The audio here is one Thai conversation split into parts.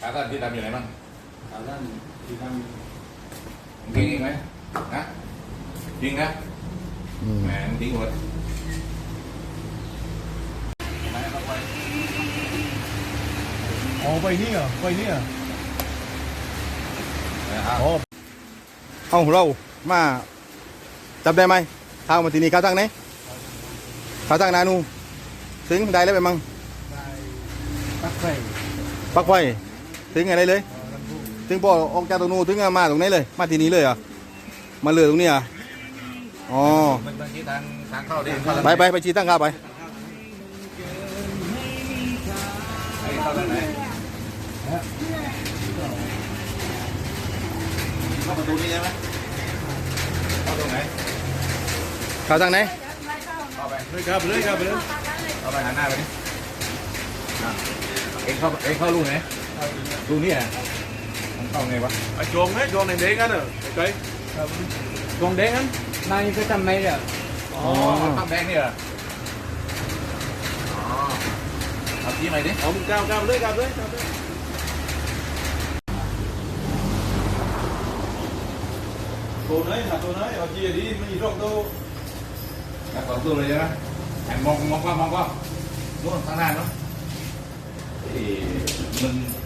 ขาสั้นที่ดำอยู่ไหนบ้างขาด้านที่ทมึงทิ้งอีกไหมนะทิ้งนะอืมแหมมึงทิ้งหมดไหนเอาไปำอ๋อไปนี่เหรอไปนี่เหรอเอาอ๋อเอาเรามาจำได้ไหมข้าวมาที่นี่ข้าวตั้งไหนข้าวตั้งนานูถึงได้แล้วไปมั้งปักไฟปักไฟ ถึงอะไรเลย ถึงพอออกจากตรงนู้นถึงมาตรงไหนเลย มาที่นี่เลยเหรอะมาเลยตรงนี้เหรอะอ๋อมันบางทีทางทางเข้าดิเข้าไปไปไปชี้ตั้งข้าวไปไอ้เข้าทางไหนเข้าประตูนี้ใช่ไหมเข้าตรงไหนข้าวตั้งไหนเข้าไปเลยครับเลยครับเลยเข้าไปหันหน้าไปดิอะเอ็งเข้าเอ็งเข้าลูกไหน ลูกนี่อะมันเข้าไงวะไอ้โจงไงโจงแดงๆกันเหรอไอ้โจงแดงกันนายก็จำไม่ได้อ๋อข้ามแดงนี่เหรออ๋อเอาที่ใหม่ดิเอามึงก้าวก้าวเลยก้าวเลยก้าวเลยตัวไหนหาตัวไหนเอาจีดีไม่รอกตัวแล้วต่อสู้เลยใช่ไหมหันมองมองกล้องมองกล้องนู่นข้างหน้าเนาะเอ้ยมันหันมานี่หันมันเออมันชี้ไปเอาเออตัวลังวิทย์เลยตัวลังวิทย์เลย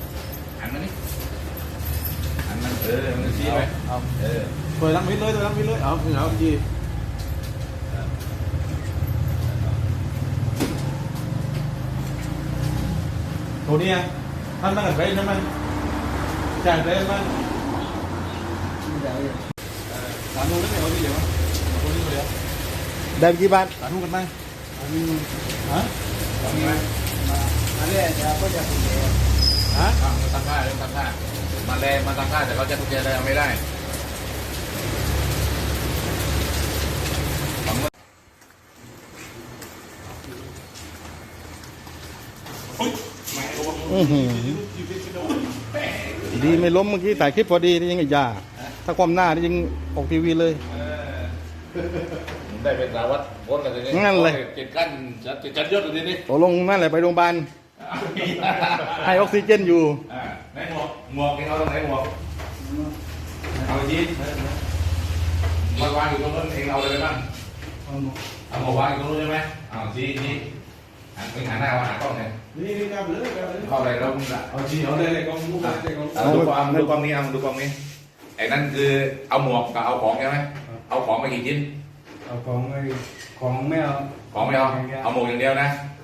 เอาเอาจีตัวนี้ท่านนั่งกันไปใช่ไหมจ่ายไปไหมสามโมงแล้วไม่เอาที่เดียวตัวนี้เดียวได้กี่บาทสามโมงกันไหมฮะตรงนี้ไหมอันนี้จะก็จะคุณเดียวฮะอะมันตั้งท่าเรื่องตั้งท่ามาแรงมาตั้งท่าแต่เขาจะกุญแจอะไรไม่ได้ฝั่งนู้นอื้อหือดีไม่ล้มเมื่อกี้ถ่ายคลิปพอดีนี่ยังไงยาถ้าความหน้านี่ยังออกทีวีเลยผมได้เป็นสารวัตรพ้นกันเลยงั้นเลย เจ็ดกั้นจัดจัดยศเลยนี่ตกลงนั่นแหละไปโรงพยาบาล ให้ออกซิเจนอยู่อ่าไหนหมวกหมวกเองเอาตรงไหนหมวกเอาไปชี้มาวางอยู่ตรงนั้นเองเอาอะไรไปบ้างเอาหมวกวางอยู่ตรงนู้นใช่ไหมเอาชี้ชี้หันไปหันหน้ามาหากล้องเนี่ยนี่นี่ครับเลยครับเลยเข้าไปแล้วมึงอะเอาจีเอาเลยเลยกองมุกเลยกองเอาดูกล้องดูกล้องนี้เอาดูกล้องนี้ไอ้นั่นคือเอาหมวกกับเอาของใช่ไหมเอาของไปกี่ชิ้นเอาของไอ้ของไม่เอาของไม่เอาเอาหมวกอย่างเดียวนะค